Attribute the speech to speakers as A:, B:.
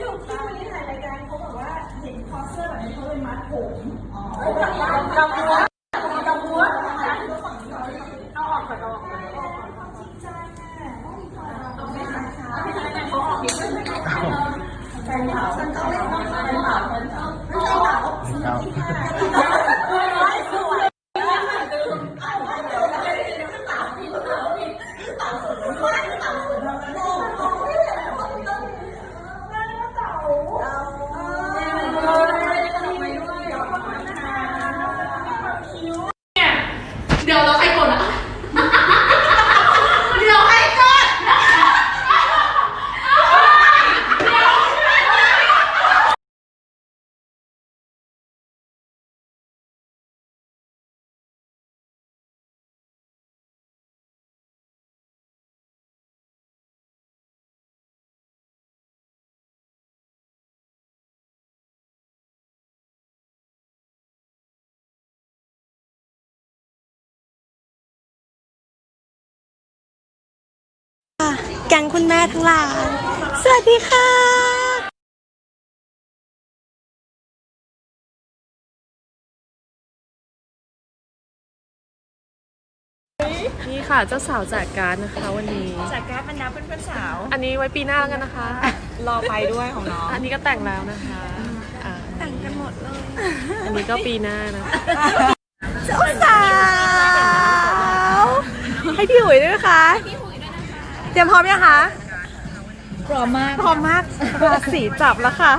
A: หลวงพี่วันนี้ถ่ายรายการเขาบอกว่าเห็นคอสเซอร์แบบนี้เขาเลยมัดผมเขาจับบ้าจับหัวจับหัวเอาออกก่อนเอาออกก่อนเอาออกก่อนจริงจังแหมต้องอกความต้องอม่ขาดช้าไม่ใช่แต่เขาออกเองไม่ใช่แต่เขาฉันต้องไม่ต้องมาเป็นบาปฉันต้องไม่ใช่บาป แก๊งคุณแม่ทั้งหลาย สวัสดีค่ะ
B: นี่ค่ะเจ้าสาวจากการดนะคะวันนี้
C: จากการบรรดาเพื่อนๆสาว อ
B: ันนี้ไว้ปีหน้าแล้วกันนะคะ
C: รอไปด้วยของน้อง อัน
B: นี้ก็แต่งแล้วนะคะอ่าแต่งกันหมด
A: เลย
B: อันนี้ก็ปีหน้านะ
A: เจ้าสาว ให้พี่หุยด้วยนะคะ เตรียมพร้อมยังคะพร้อ
C: มม
A: ากพร้อมมากราศีจับแล้วค่ะ